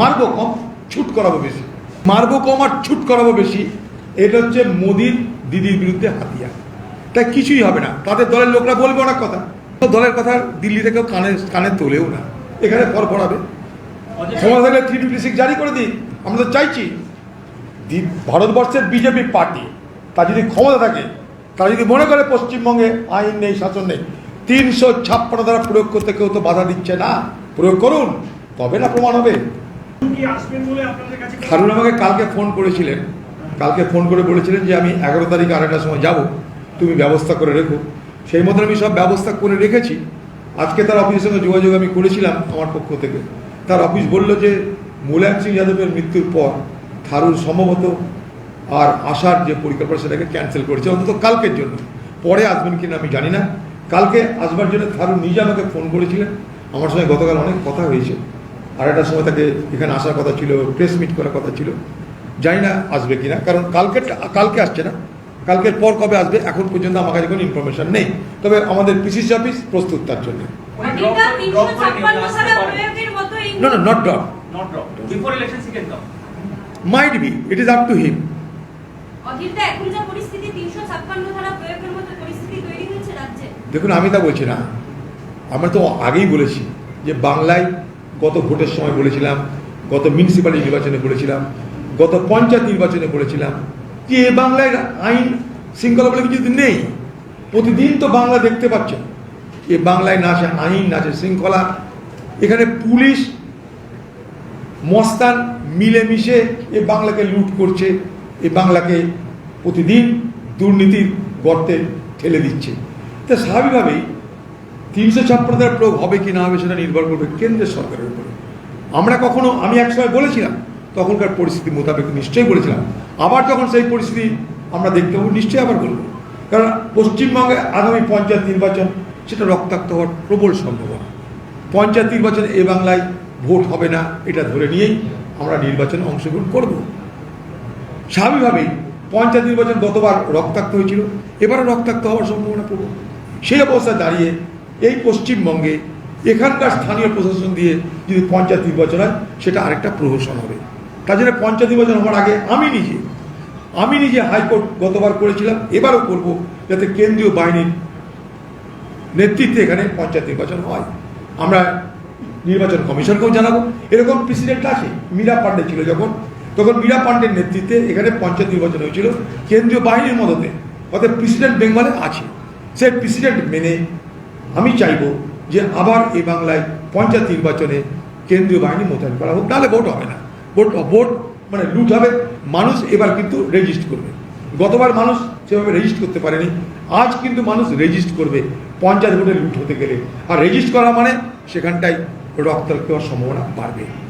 মারবো কম, ছুট করাবো বেশি। মারবো কম আর ছুট করাবো বেশি, এটা হচ্ছে মোদির দিদির বিরুদ্ধে হাতিয়ার। তাই কিছুই হবে না। তাদের দলের লোকরা বলবে অনেক কথা। তো দলের কথা দিল্লি থেকেও কানে কানে তোলেও না। এখানে ফরাবে ক্ষমতা থাকলে থ্রি ফিফটি সিক্স জারি করে দিই। আমরা তো চাইছি ভারতবর্ষের বিজেপি পার্টি, তার যদি ক্ষমতা থাকে, তারা যদি মনে করে পশ্চিমবঙ্গে আইন নেই, শাসন নেই, তিনশো ছাপ্পান্ন দ্বারা প্রয়োগ করতে কেউ তো বাধা দিচ্ছে না। প্রয়োগ করুন, তবে না প্রমাণ হবে। থারুন আমাকে কালকে ফোন করেছিলেন। কালকে ফোন করে বলেছিলেন যে আমি এগারো তারিখ আড়াইটার সময় যাব। তুমি ব্যবস্থা করে রেখো। সেই মতন আমি সব ব্যবস্থা করে রেখেছি। আজকে তার অফিসের সঙ্গে যোগাযোগ আমি করেছিলাম আমার পক্ষ থেকে। তার অফিস বলল যে মুলায়ম সিং যাদবের মৃত্যুর পর থারুর সম্ভবত আর আসার যে পরিকল্পনা সেটাকে ক্যান্সেল করেছে। অন্তত কালকের জন্য। পরে আসবেন কিনা আমি জানি না। কালকে আসবার জন্য থারুর নিজে আমাকে ফোন করেছিলেন। আমার সঙ্গে গতকাল অনেক কথা হয়েছে। আর একটা সময় তাকে এখানে আসার কথা ছিল প্রেস মিট করার কথা ছিল। জানি না আসবে কিনা কারণ কালকে কালকে আসছে না। কালকের পর কবে আসবে এখন পর্যন্ত আমার কাছে কোনো ইনফরমেশন নেই। তবে আমাদের পিসিসি অফিস প্রস্তুত তার জন্য। অধিকার তিনশো ছাপ্পান্ন সালে প্রয়োগের মতো এই না না not drop not drop before election she can come might be it is up to him অধীরদা এখন যা পরিস্থিতি তিনশো ছাপ্পান্ন ধারা প্রয়োগের মতো পরিস্থিতি তৈরি হয়েছে রাজ্যে। দেখুন আমি তা বলছি না। আমরা তো আগেই বলেছি যে বাংলায় গত ভোটের সময় বলেছিলাম গত মিউনিসিপ্যালিটি নির্বাচনে বলেছিলাম গত পঞ্চায়েত নির্বাচনে বলেছিলাম। যে এ বাংলায় আইন শৃঙ্খলা বলে কিছু নেই। প্রতিদিন তো বাংলা দেখতে পাচ্ছেন। এ বাংলায় না আইন, না শৃঙ্খলা। এখানে পুলিশ, মস্তান মিলেমিশে এ বাংলাকে লুট করছে। এ বাংলাকে প্রতিদিন দুর্নীতির গর্তে ঠেলে দিচ্ছে। তা স্বাভাবিকভাবেই তিনশো ছাপ্পান্ন দ্বারা প্রয়োগ হবে কি না হবে সেটা নির্ভর করবে কেন্দ্রের সরকারের উপরে। আমরা কখনো, আমি এক সময় বলেছিলাম, তখনকার পরিস্থিতি মোতাবেক নিশ্চয়ই বলেছিলাম। আবার যখন সেই পরিস্থিতি আমরা দেখতে পাবো, নিশ্চয়ই আবার বলব। কারণ পশ্চিমবঙ্গে আগামী পঞ্চায়েত নির্বাচন, সেটা রক্তাক্ত হওয়ার প্রবল সম্ভাবনা। পঞ্চায়েত নির্বাচন এ বাংলায় ভোট হবে না, এটা ধরে নিয়েই আমরা নির্বাচনে অংশগ্রহণ করব। স্বাভাবিকভাবেই পঞ্চায়েত নির্বাচন গতবার রক্তাক্ত হয়েছিল, এবারও রক্তাক্ত হওয়ার সম্ভাবনা প্রবল। সেই অবস্থায় দাঁড়িয়ে এই পশ্চিমবঙ্গে এখানকার স্থানীয় প্রশাসন দিয়ে যদি পঞ্চায়েত নির্বাচন হয়, সেটা আরেকটা প্রহসন হবে। তার জন্য পঞ্চায়েত নির্বাচন হওয়ার আগে আমি নিজে আমি নিজে হাইকোর্ট গতবার করেছিলাম, এবারও করব যাতে কেন্দ্রীয় বাহিনীর নেতৃত্বে এখানে পঞ্চায়েত নির্বাচন হয়। আমরা নির্বাচন কমিশনকেও জানাব। এরকম প্রেসিডেন্ট আছে, মীরা পান্ডে ছিল যখন, তখন মীরা পান্ডের নেতৃত্বে এখানে পঞ্চায়েত নির্বাচন হয়েছিল। কেন্দ্রীয় বাহিনীর মদতে, অর্থাৎ প্রেসিডেন্ট বেঙ্গলে আছে। সেই প্রেসিডেন্ট মেনে আমি চাইব যে আবার এই বাংলায় পঞ্চায়েত নির্বাচনে কেন্দ্রীয় বাহিনী মোতায়েন করা হোক তাহলে ভোট হবে না। ভোট ভোট মানে লুট হবে। মানুষ এবার কিন্তু রেজিস্ট করবে। গতবার মানুষ সেভাবে রেজিস্ট করতে পারেনি। আজ কিন্তু মানুষ রেজিস্ট করবে পঞ্চায়েত ভোটে লুট হতে গেলে। আর রেজিস্ট করা মানে সেখানটায় রক্তাক্ত হওয়ার সম্ভাবনা বাড়বে।